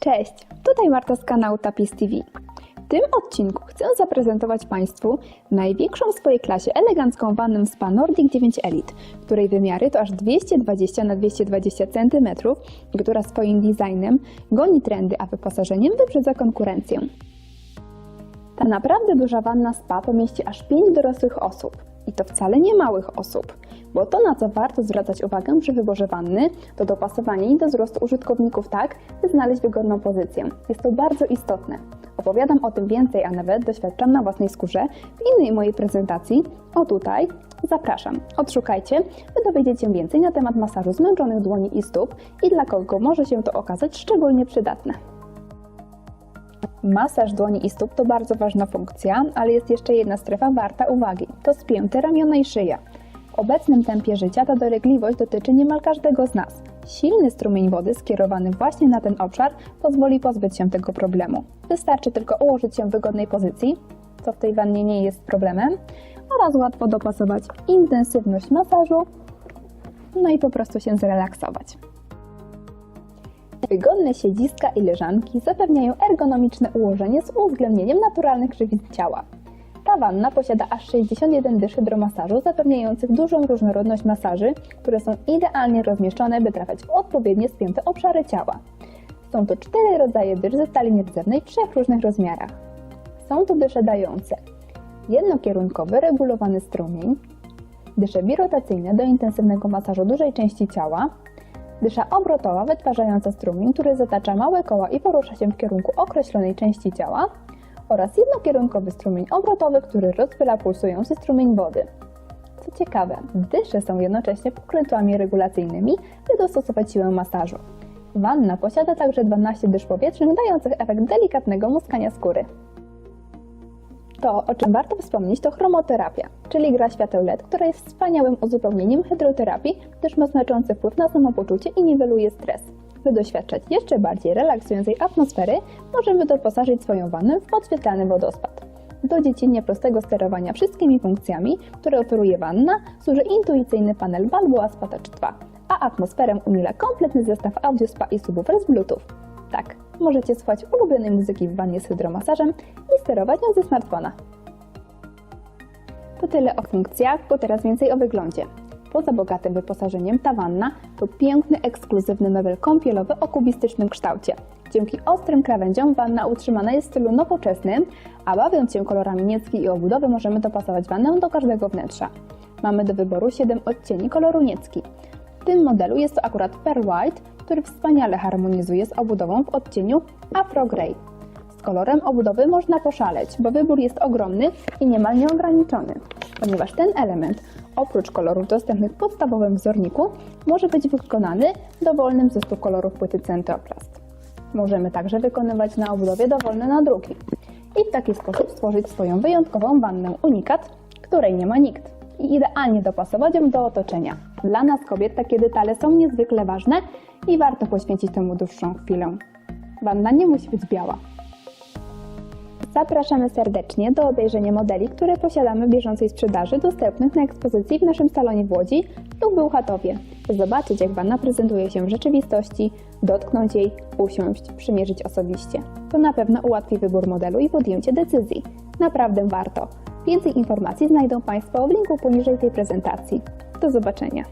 Cześć, tutaj Marta z kanału Tapis TV. W tym odcinku chcę zaprezentować Państwu największą w swojej klasie elegancką wannę Spa Nordic 9 Elite, której wymiary to aż 220 na 220 cm która swoim designem goni trendy, a wyposażeniem wyprzedza konkurencję. Ta naprawdę duża wanna spa pomieści aż 5 dorosłych osób. I to wcale nie małych osób, bo to na co warto zwracać uwagę przy wyborze wanny, to dopasowanie jej do wzrostu użytkowników tak, by znaleźć wygodną pozycję. Jest to bardzo istotne. Opowiadam o tym więcej, a nawet doświadczam na własnej skórze w innej mojej prezentacji. O tutaj, zapraszam, odszukajcie, by dowiedzieć się więcej na temat masażu zmęczonych dłoni i stóp i dla kogo może się to okazać szczególnie przydatne. Masaż dłoni i stóp to bardzo ważna funkcja, ale jest jeszcze jedna strefa warta uwagi. To spięte ramiona i szyja. W obecnym tempie życia ta dolegliwość dotyczy niemal każdego z nas. Silny strumień wody skierowany właśnie na ten obszar pozwoli pozbyć się tego problemu. Wystarczy tylko ułożyć się w wygodnej pozycji, co w tej wannie nie jest problemem, oraz łatwo dopasować intensywność masażu, no i po prostu się zrelaksować. Wygodne siedziska i leżanki zapewniają ergonomiczne ułożenie z uwzględnieniem naturalnych krzywic ciała. Ta wanna posiada aż 61 dysz hydromasażu, zapewniających dużą różnorodność masaży, które są idealnie rozmieszczone, by trafiać w odpowiednie spięte obszary ciała. Są to cztery rodzaje dysz ze stali nierdzewnej w trzech różnych rozmiarach. Są to dysze dające jednokierunkowy, regulowany strumień, dysze birotacyjne do intensywnego masażu dużej części ciała, Dysza obrotowa wytwarzająca strumień, który zatacza małe koła i porusza się w kierunku określonej części ciała oraz jednokierunkowy strumień obrotowy, który rozpyla pulsujący strumień wody. Co ciekawe, dysze są jednocześnie pokrętłami regulacyjnymi, by dostosować siłę masażu. Wanna posiada także 12 dysz powietrznych, dających efekt delikatnego muskania skóry. To, o czym warto wspomnieć, to chromoterapia, czyli gra świateł LED, która jest wspaniałym uzupełnieniem hydroterapii, gdyż ma znaczący wpływ na samopoczucie i niweluje stres. By doświadczać jeszcze bardziej relaksującej atmosfery, możemy doposażyć swoją wannę w podświetlany wodospad. Do dziecinnie prostego sterowania wszystkimi funkcjami, które oferuje wanna, służy intuicyjny panel Balboa Spatacz 2, a atmosferę umila kompletny zestaw audio spa i subwoofer z Bluetooth. Tak, możecie słuchać ulubionej muzyki w wannie z hydromasażem i sterować nią ze smartfona. To tyle o funkcjach, bo teraz więcej o wyglądzie. Poza bogatym wyposażeniem ta wanna to piękny, ekskluzywny mebel kąpielowy o kubistycznym kształcie. Dzięki ostrym krawędziom wanna utrzymana jest w stylu nowoczesnym, a bawiąc się kolorami niecki i obudowy możemy dopasować wannę do każdego wnętrza. Mamy do wyboru 7 odcieni koloru niecki. W tym modelu jest to akurat Pearl White, który wspaniale harmonizuje z obudową w odcieniu Afro Grey. Z kolorem obudowy można poszaleć, bo wybór jest ogromny i niemal nieograniczony, ponieważ ten element, oprócz kolorów dostępnych w podstawowym wzorniku, może być wykonany dowolnym ze kolorów płyty Centroplast. Możemy także wykonywać na obudowie dowolne nadruki i w taki sposób stworzyć swoją wyjątkową wannę unikat, której nie ma nikt i idealnie dopasować ją do otoczenia. Dla nas kobiet takie detale są niezwykle ważne i warto poświęcić temu dłuższą chwilę. Wanna nie musi być biała. Zapraszamy serdecznie do obejrzenia modeli, które posiadamy w bieżącej sprzedaży, dostępnych na ekspozycji w naszym salonie w Łodzi lub Bełchatowie. Zobaczyć, jak wanna prezentuje się w rzeczywistości, dotknąć jej, usiąść, przymierzyć osobiście. To na pewno ułatwi wybór modelu i podjęcie decyzji. Naprawdę warto. Więcej informacji znajdą Państwo w linku poniżej tej prezentacji. Do zobaczenia.